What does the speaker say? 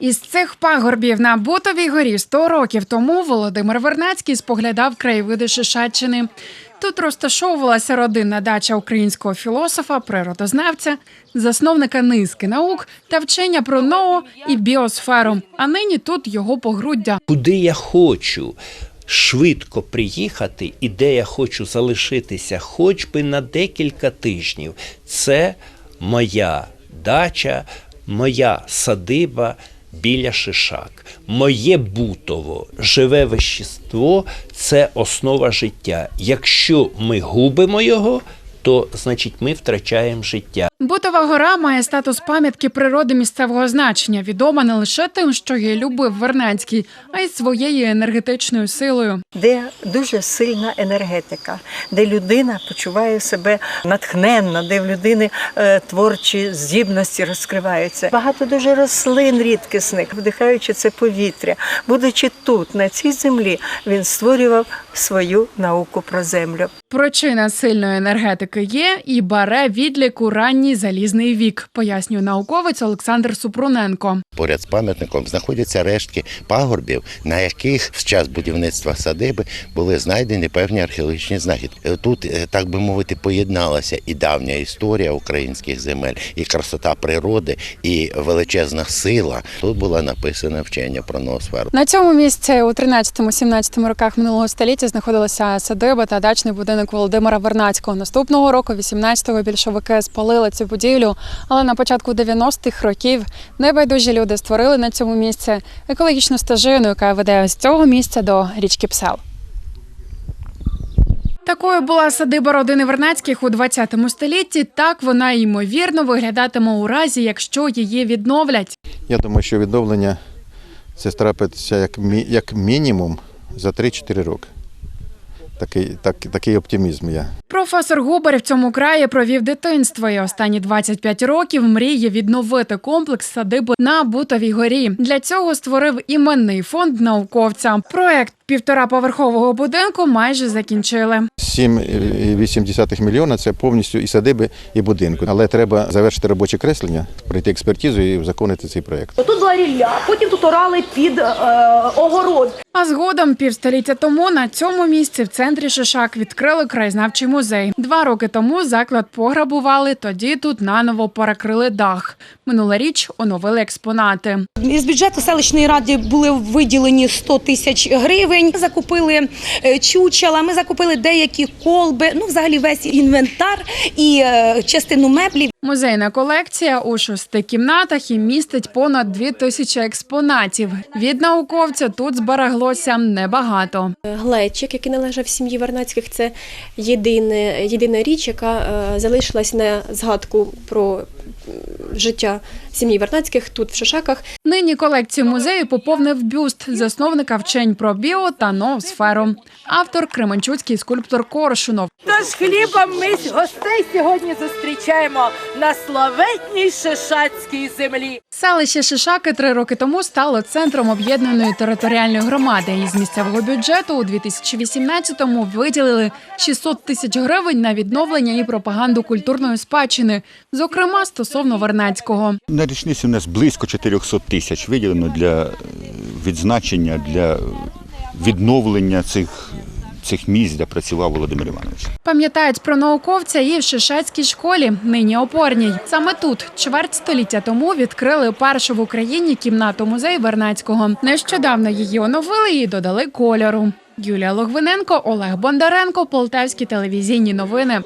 Із цих пагорбів на Бутовій горі 100 років тому Володимир Вернацький споглядав краєвиди Шишаччини. Тут розташовувалася родинна дача українського філософа, природознавця, засновника низки наук та вчення про НОО і біосферу. А нині тут його погруддя. куди я хочу швидко приїхати і де я хочу залишитися, хоч би на декілька тижнів. Це моя дача, моя садиба біля Шишак. Моє бутово, живе вещество це основа життя. Якщо ми губимо його, то значить ми втрачаємо життя. Бутова гора має статус пам'ятки природи місцевого значення, відома не лише тим, що її любив Вернацький, а й своєю енергетичною силою. де дуже сильна енергетика, де людина почуває себе натхненно, де в людини е, творчі здібності розкриваються. Багато дуже рослин рідкісних, вдихаючи це повітря. Будучи тут, на цій землі, він створював свою науку про землю. Причина сильної енергетики є і бере відлік у ранній залізний вік, пояснює науковець Олександр Супруненко. Поряд з пам'ятником знаходяться рештки пагорбів, на яких в час будівництва садиби були знайдені певні археологічні знахідки. Тут, е, так би мовити, поєдналася і давня історія українських земель, і красота природи, і величезна сила. Тут була написана вчення про ноосферу. На цьому місці у 13-17 роках минулого століття знаходилася садиба та дачний будинок Володимира Вернацького. Наступного року, 18-го, більшовики спалили цю будівлю, але на початку 90-х років небайдужі люди створили на цьому місці екологічну стежину, яка веде з цього місця до річки Псел. Такою була садиба родини Вернацьких у 20 столітті. Так вона ймовірно виглядатиме у разі, якщо її відновлять. Я думаю, що відновлення це трапиться як, як мінімум за 3-4 роки. Такий, так, такий оптимізм є. Професор Губар в цьому краї провів дитинство і останні 25 років мріє відновити комплекс садиби на Бутовій горі. Для цього створив іменний фонд науковця. Проект півтораповерхового будинку майже закінчили. 7,8 мільйона це повністю і садиби, і будинку. Але треба завершити робоче креслення, пройти експертизу і узаконити цей проєкт. Тут була рілля, потім тут орали під е, огород. А згодом півстоліття тому на цьому місці в центрі Шишак відкрили краєзнавчий музей. Два роки тому заклад пограбували. Тоді тут наново перекрили дах. Минулоріч оновили експонати. Із бюджету селищної ради були виділені 100 тисяч гривень. Ми закупили е, чучела, ми закупили деякі колби, ну взагалі весь інвентар і е, частину меблів. Музейна колекція у шести кімнатах і містить понад дві тисячі експонатів. Від науковця тут збереглося небагато. Глечик, який належав сім'ї Вернацьких, це єдине, єдина річ, яка е, залишилась на згадку про життя сім'ї Вернацьких тут, в Шишаках. Нині колекцію музею поповнив бюст засновника вчень про біо та ноосферу. Автор Кременчуцький скульптор Коршунов. Тож хлібом ми гостей сьогодні зустрічаємо на славетній Шишацькій землі. Селище Шишаки три роки тому стало центром об'єднаної територіальної громади. Із місцевого бюджету у 2018-му виділили 600 тисяч гривень на відновлення і пропаганду культурної спадщини, зокрема стосовно Вернацького. На річницю у нас близько 400 тисяч виділено для е, відзначення, для відновлення цих, цих місць, де працював Володимир Іванович. Пам'ятають про науковця і в Шишацькій школі, нині опорній. Саме тут, чверть століття тому, відкрили першу в Україні кімнату музею Вернацького. Нещодавно її оновили і додали кольору. Юлія Логвиненко, Олег Бондаренко, Полтавські телевізійні новини.